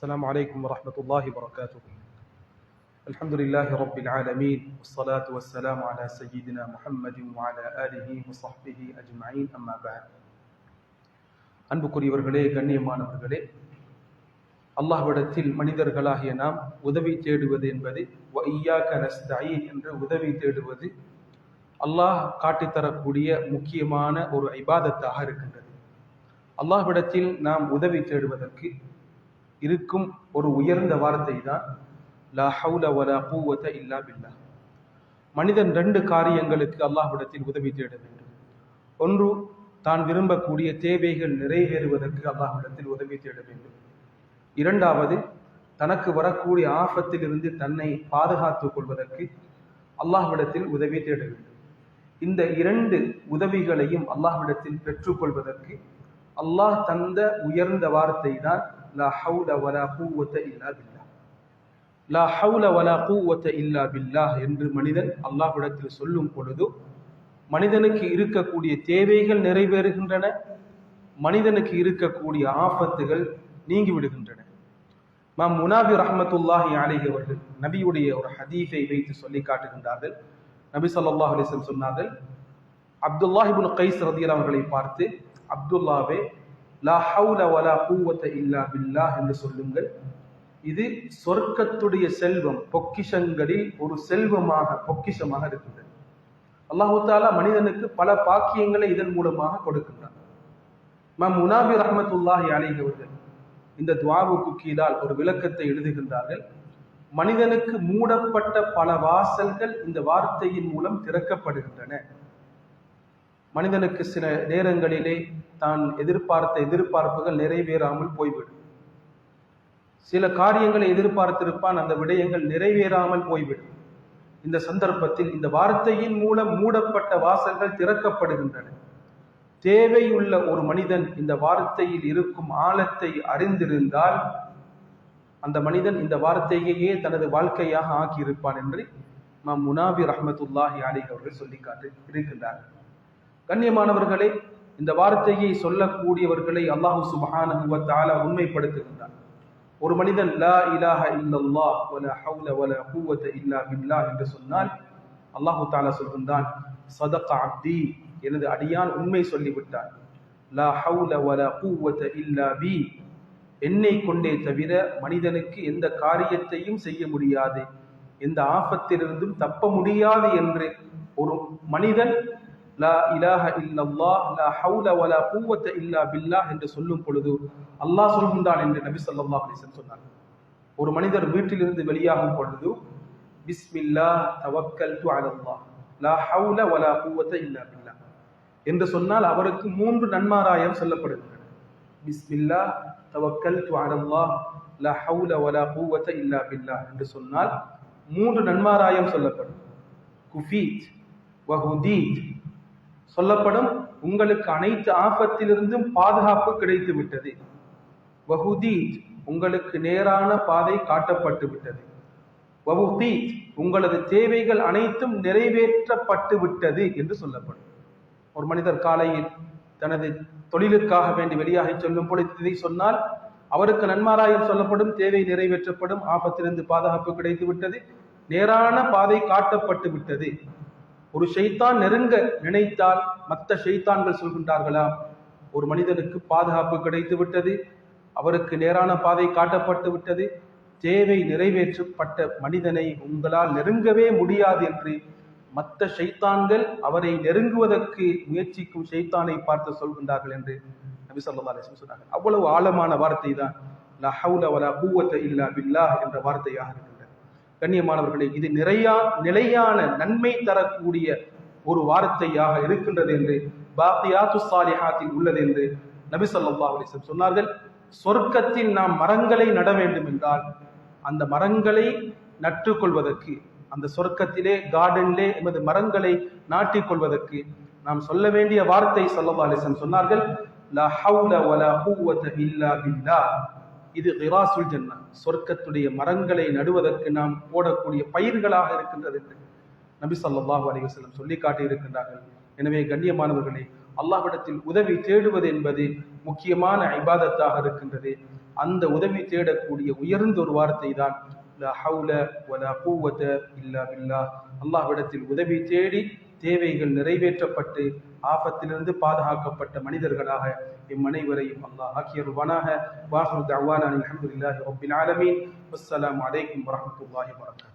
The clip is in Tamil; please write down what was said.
السلام عليكم ورحمة الله وبركاته الحمد لله رب العالمين والصلاة والسلام على سيدنا محمد وعلى آله وصحبه أجمعين أما بعد அன்புக்குரியவர்களே கண்ணியமானவர்களே அல்லாஹ்விடத்தில் மனிதர்களாகிய நாம் உதவி தேடுவது என்பது வஇய்யாக நஸ்தஈன் என்று உதவி தேடுவது அல்லாஹ் காட்டித்தரக்கூடிய முக்கியமான ஒரு இபாதத்தாக இருக்கின்றது அல்லாஹ்விடத்தில் நாம் உதவி தேடுவதற்கு இருக்கும் ஒரு உயர்ந்த வார்த்தை தான் லா ஹவுல வலா கூவத இல்லா பில்லா. மனிதன் ரெண்டு காரியங்களுக்கு அல்லாஹ்விடத்தில் உதவி தேட வேண்டும். ஒன்று தான் விரும்பக்கூடிய தேவைகள் நிறைவேறுவதற்கு அல்லாஹ்விடத்தில் உதவி தேட வேண்டும். இரண்டாவது தனக்கு வரக்கூடிய ஆபத்திலிருந்து தன்னை பாதுகாத்துக் கொள்வதற்கு அல்லாஹ்விடத்தில் உதவி தேட வேண்டும். இந்த இரண்டு உதவிகளையும் அல்லாஹ்விடத்தில் பெற்றுக்கொள்வதற்கு அல்லாஹ் தந்த உயர்ந்த வார்த்தை தான் லா ஹவுல வலா கூவத்த இல்லா பில்லா லா ஹவுல வலா கூவத்த இல்லா பில்லாஹ் என்று மனிதன் அல்லாஹ்விடத்தில் சொல்லும் பொழுது மனிதனுக்கு இருக்கக்கூடிய தேவைகள் நிறைவேறுகின்றன மனிதனுக்கு இருக்கக்கூடிய ஆபத்துகள் நீங்கிவிடுகின்றன. மாம் முனாபி ரஹமத்துல்லாஹி அலைஹி அவர்கள் நபியுடைய ஒரு ஹதீஃபை வைத்து சொல்லி காட்டுகின்றார்கள். நபி சொல்லாஹ் அலைஹி சொன்னார்கள் அப்துல்லாஹிபுல் கைஸ் ரதியல் அவர்களை பார்த்து அப்துல்லாவே லா ஹவுல வலா கூவத்த இல்லா பில்லா என்று சொல்லுங்கள். இது சொர்க்கத்துடைய செல்வம் பொக்கிஷங்களில் ஒரு செல்வமாக பொக்கிஷமாக இருக்கின்றது. அல்லாஹு தாலா மனிதனுக்கு பல பாக்கியங்களை இதன் மூலமாக கொடுக்கின்றான். மேம் முனாபி ரஹமத்துல்லாஹி அலைகவர்கள் இந்த துவாவுக்கு கீழால் ஒரு விளக்கத்தை எழுதுகின்றார்கள். மனிதனுக்கு மூடப்பட்ட பல வாசல்கள் இந்த வார்த்தையின் மூலம் திறக்கப்படுகின்றன. மனிதனுக்கு சில நேரங்களிலே தான் எதிர்பார்த்த எதிர்பார்ப்புகள் நிறைவேறாமல் போய்விடும். சில காரியங்களை எதிர்பார்த்திருப்பான் அந்த விடயங்கள் நிறைவேறாமல் போய்விடும். இந்த சந்தர்ப்பத்தில் இந்த வார்த்தையின் மூலம் மூடப்பட்ட வாசல்கள் திறக்கப்படுகின்றன. தேவையுள்ள ஒரு மனிதன் இந்த வார்த்தையில் இருக்கும் ஆழத்தை அறிந்திருந்தால் அந்த மனிதன் இந்த வார்த்தையையே தனது வாழ்க்கையாக ஆக்கியிருப்பான் என்று மாம் முனாபி ரஹமத்துல்லாஹி அலி அவர்கள் சொல்லி காட்டு இருக்கின்றார்கள். கண்ணியமானவர்களே இந்த வார்த்தையை சொல்லக்கூடியவர்களை அல்லாஹு சுபஹானுவத்தால தஆலா உண்மைப்படுத்துகின்றார் ஒரு மனிதன் லா இலாஹ இல்லல்லாஹ் வல ஹவுல வல குவத இல்லா பில்லாஹ் என்று சொன்னால் அல்லாஹு தால சொல்கின்றான் சதக அப்தி எனது அடியான் உண்மை சொல்லிவிட்டான். லா ஹவுல வல குவத இல்லா பி என்னை கொண்டே தவிர மனிதனுக்கு எந்த காரியத்தையும் செய்ய முடியாது. எந்த ஆபத்திலிருந்தும் தப்ப முடியாது என்று ஒரு மனிதன் லா இலாஹ இல்லல்லா லா ஹவுல வலா குவத்த இல்லா பில்லா என்று சொல்லும் பொழுது அல்லாஹ் சொல்கின்றான் என்று நபி ஸல்லல்லாஹு அலிசன் சொன்னார் ஒரு மனிதர் வீட்டிலிருந்து வெளியாகும் பொழுது தவக்கல் து ஆனந்தம்வா லா ஹவுல வலா குவத்த இல்லா பில்லா என்று சொன்னால் அவருக்கு மூன்று நன்மாராயம் சொல்லப்படுகின்றன. தவக்கல் து ஆனம்வா லா ஹவுல வலா குவத்த இல்லா பில்லா என்று சொன்னால் மூன்று நன்மாராயம் சொல்லப்படும். குஃபீத் வஹுதீத் சொல்லப்படும் உங்களுக்கு அனைத்து ஆபத்திலிருந்தும் பாதுகாப்பு கிடைத்து விட்டது. வஹுதீத் உங்களுக்கு நேரான பாதை காட்டப்பட்டு விட்டது. வஹுதீத் உங்களது தேவைகள் அனைத்தும் நிறைவேற்றப்பட்டு விட்டது என்று சொல்லப்படும். ஒரு மனிதர் காலையில் தனது தொழிலுக்காக வேண்டி வெளியாக சொல்லும் பொழுது இதை சொன்னால் அவருக்கு நன்மாராயம் சொல்லப்படும் தேவை நிறைவேற்றப்படும் ஆபத்திலிருந்து பாதுகாப்பு கிடைத்து விட்டது நேரான பாதை காட்டப்பட்டு விட்டது. ஒரு ஷைத்தான் நெருங்க நினைத்தால் மற்ற ஷைத்தான்கள் சொல்கின்றார்களா? ஒரு மனிதனுக்கு பாதுகாப்பு கிடைத்து விட்டது அவருக்கு நேரான பாதை காட்டப்பட்டு விட்டது தேவை நிறைவேற்றப்பட்ட மனிதனை உங்களால் நெருங்கவே முடியாது என்று மற்ற ஷைத்தான்கள் அவரை நெருங்குவதற்கு முயற்சிக்கும் ஷைத்தானை பார்த்து சொல்கின்றார்கள் என்று நபி சொல்லா அலிஸ்லம் சொன்னார்கள். அவ்வளவு ஆழமான வார்த்தை தான் லா வலா கூவத்த இல்லா பில்லா என்ற வார்த்தையாக இருக்கின்றது கண்ணியமானவர்களே இது நிறையா நிலையான நன்மை தரக்கூடிய ஒரு வார்த்தையாக இருக்கின்றது என்று பாத்தியாத்து சாலிஹாத்தில் உள்ளது என்று நபி சொல்லா அலைஹி சொன்னார்கள். சொர்க்கத்தில் நாம் மரங்களை நட வேண்டும் என்றால் அந்த மரங்களை நட்டுக்கொள்வதற்கு அந்த சொர்க்கத்திலே கார்டனிலே எமது மரங்களை நாட்டிக்கொள்வதற்கு நாம் சொல்ல வேண்டிய வார்த்தை சொல்லவா அலைஹி சொன்னார்கள். இது கிராசுல் ஜன்னா சொர்க்கத்துடைய மரங்களை நடுவதற்கு நாம் போடக்கூடிய பயிர்களாக இருக்கின்றது என்று நபி சல்லாஹூ அலிவசல்லம் சொல்லி காட்டி இருக்கின்றார்கள் எனவே கண்ணியமானவர்களே அல்லாஹ்விடத்தில் உதவி தேடுவது என்பது முக்கியமான ஐபாதத்தாக இருக்கின்றது. அந்த உதவி தேடக்கூடிய உயர்ந்த ஒரு வார்த்தை தான் அல்லாஹ்விடத்தில் உதவி தேடி தேவைகள் நிறைவேற்றப்பட்டு ஆபத்திலிருந்து பாதுகாக்கப்பட்ட மனிதர்களாக இம்மனைவரையும் அல்லாஹ் ஆக்கியருவானாக வாஹரு தவானா அல்ஹம்துலில்லாஹி ரப்பில் ஆலமீன். வஸ்ஸலாமு அலைக்கும் வரமத்துல்லாஹி வபரகாத்துஹு